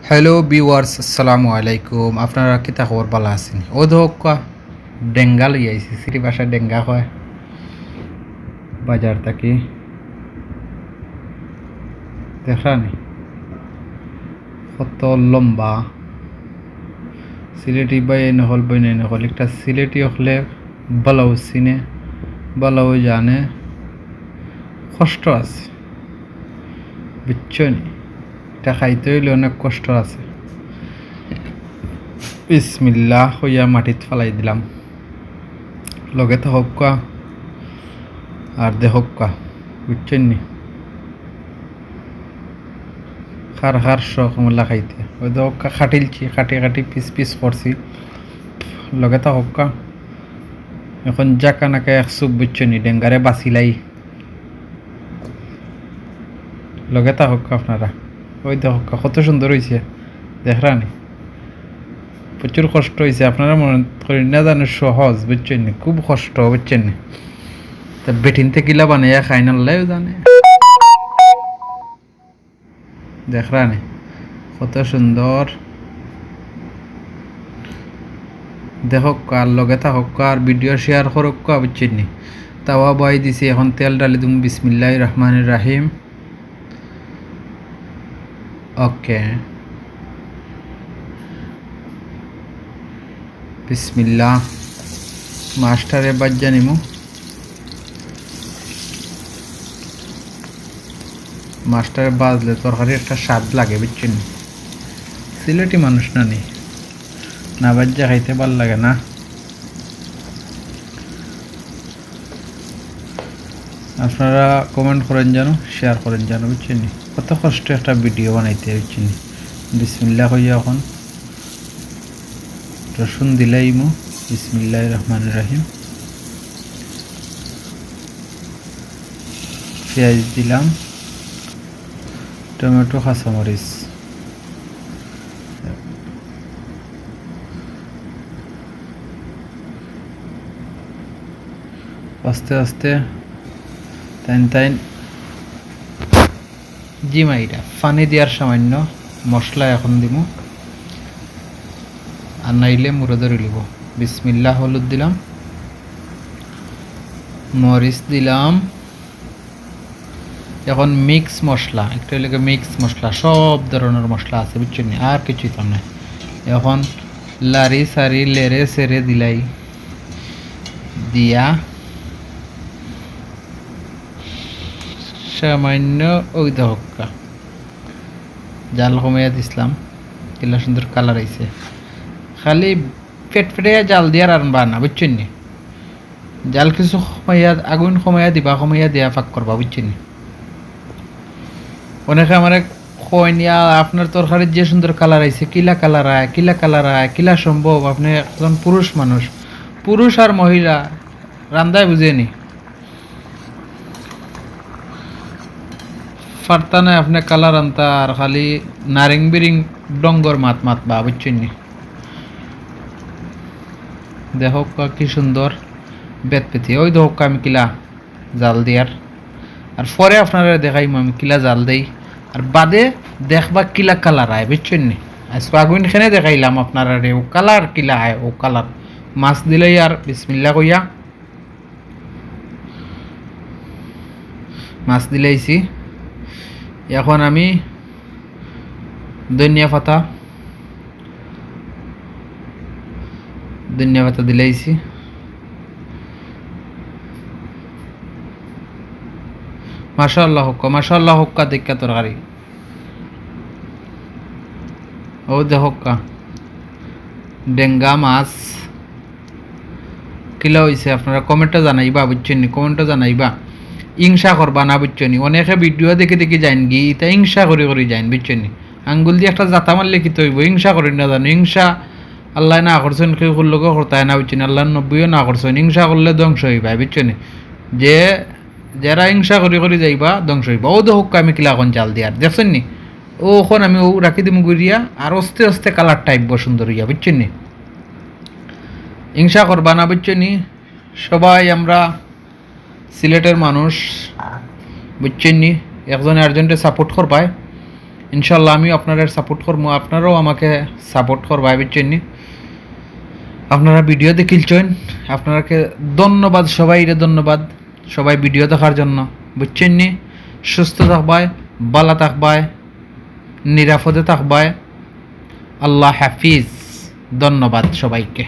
Hello বিওয়ার্স আসসালামু আলাইকুম আপনারা কিতা খবর ভালো আছেন ও ধোক ডেঙ্গা লই আইছি সিটি ভাষায় ডেঙ্গা কয় বাজার থাকি দেখানি কত লম্বা সিলেটি বাই নহল বই নাই নহল একটা সিলেটি হলে ভালো চিনে ভালো জানে কষ্ট আছে বুঝছ নি এটা খাইতে হইলে অনেক কষ্ট আছে। বিসমিল্লাহ হইয়া মাটিত ফেলাই দিলাম। লগে তো হোক কা আর দে হোক কা বুঝছেন নি? খার খার শখ মোল্লা খাইতে। ওই তো হোক্কা খাটিলছি, খাটি খাটি পিস পিস করছি। লগে তো হোক কা এখন জাকা নাকা এক সুপ বুঝছ নি, ডেঙ্গারে বাঁচিলাই। লগে হোক আপনারা। ওই দেখো, কত সুন্দর হয়েছে দেখরানি প্রচুর কষ্ট হয়েছে আপনারা মনে করি না জানে সহজ, বুঝছেন? খুব কষ্ট, বুঝছেন? তা বেটিন থেকে বানাইয়া খাই না, আল্লাহও জানে। দেখরানি কত সুন্দর। দেখক আর লগে থাকক আর ভিডিও শেয়ার করক, বুঝছেন তাওয়া বয় দিছি, এখন তেল ডালি দিম বিসমিল্লাহ রহমান রাহিম। ওকে বিসমিল্লাহ মাস্টারে বাজ্জা নিমু। মাস্টারে বাজলে তরকারি একটা স্বাদ লাগে, বুঝছেন? সিলেটি মানুষ না নেই না বাজ্জা খাইতে ভালো লাগে না। আপনারা কমেন্ট করেন জানো শেয়ার করেন জানো বুঝছেন? কত কষ্ট একটা ভিডিও বানাইতে, বুঝছেন? বিসমিল্লা হইয়া এখন। রসুন দিলাই মো। বিসমিল্লাহ রহমান রাহিম। পেঁয়াজ দিলাম। টমেটো, কাঁচামরিচ। আস্তে আস্তে তাইন তাইন। জিমাইটা পানি দেওয়ার সামান্য মশলা এখন দিব আর নাইলে মুড়ে ধরে লিব। বিসমিল্লা হলুদ দিলাম। মরিচ দিলাম। এখন মিক্স মশলা, একটা হলে মিক্স মশলা, সব ধরনের মশলা আছে, বুঝছেন? আর কিছুই তো নাই। এখন লারি সারি লেরে সেরে দিলাই। দিয়া সামান্য দহকা জাল কমাইয়া দিছিলাম কিলা সুন্দর কালার আইছে। খালি পেট ফেটে জাল দিয়ার আর বানা, বুঝছেন নি? জাল কিছু কমাইয়া আগুন কমাইয়া দিবা কমাইয়া দিয়া ফাঁক করবা, বুঝছেন নি? অনেকে আমার কইনিয়া আপনার তরকারির যে সুন্দর কালার আইছে, কিলা কালার আয়, কিলা কালার আয়, কিলা সম্ভব, আপনি একজন পুরুষ মানুষ। পুরুষ আর মহিলা রান্দায় বুঝেনি? পারতা না আপনি কালার আনতা, আর খালি নারিং বিরিং ডঙ্গর মাত মাত বা, বুঝছেন দেখো কি সুন্দর, বেত পেতি। ওই দেখো কা, আমি কিলা জাল দিয়ার আর। পরে আপনারা দেখাইম, আমি কিলা জাল দেই। আর বাদে দেখবা কিলা কালার আয়, বুঝছেন নি? আজকে আগুন দেখাইলাম আপনারা রে ও কালার কিলা আয়, ও কালার। মাছ দিলেই আর বিসমিল্লা কইয়া। মাছ দিলেইছি। এখন আমি ধনিয়া পাতা ধনিয়া পাতা দিলাইছি মাশাল্লাহ হক্কা মাশাল্লাহ হক্কা দেখা তরকারি। ও দে হক্কা, ডেঙ্গা মাছ। কিলা হয়েছে আপনারা কমেন্টটা জানাইবা, বুঝছেন কমেন্টটা জানাইবা। হিংসা করবা না, বুঝছ নি? অনেকে ভিডিও দেখে দেখে যাইন গি তা হিংসা করে করে যাইন, বুঝছ নি? আঙ্গুল দিয়ে একটা জাতা মারলে কি তৈব? হিংসা করি না জানো? হিংসা আল্লাহ না করছেন, কেউ করলে করতায় না বুঝছেন আল্লাহ নব্বইও না করছেন হিংসা করলে ধ্বংস হইবা বুঝছ নি? যে, যারা হিংসা করে করে যাইবা, ধ্বংস হইবা। ও তো হোক আমি কিলা এখন চাল দিয়ার, দেখছেন নি? ও ওখন আমি ও রাখি দিম গুড়িয়া, আর আস্তে আস্তে কালার টাইপ সুন্দর হইয়া, বুঝছেন নি? হিংসা করবা না, বুঝছ নি? সবাই আমরা সিলেটের মানুষ, বুঝছেন নি? একজনে আরেকজনকে সাপোর্ট করবায়। ইনশাল্লাহ আমিও আপনারা সাপোর্ট করব। আপনারাও আমাকে সাপোর্ট করবা বুঝছেন নি? আপনারা ভিডিও দেখিলছেন আপনারাকে ধন্যবাদ সবাই রে ধন্যবাদ। সবাই ভিডিও দেখার জন্য, বুঝছেন নি? সুস্থ থাকবায় বালা থাকবায়, নিরাপদে থাকবায়। আল্লাহ হাফিজ। ধন্যবাদ সবাইকে।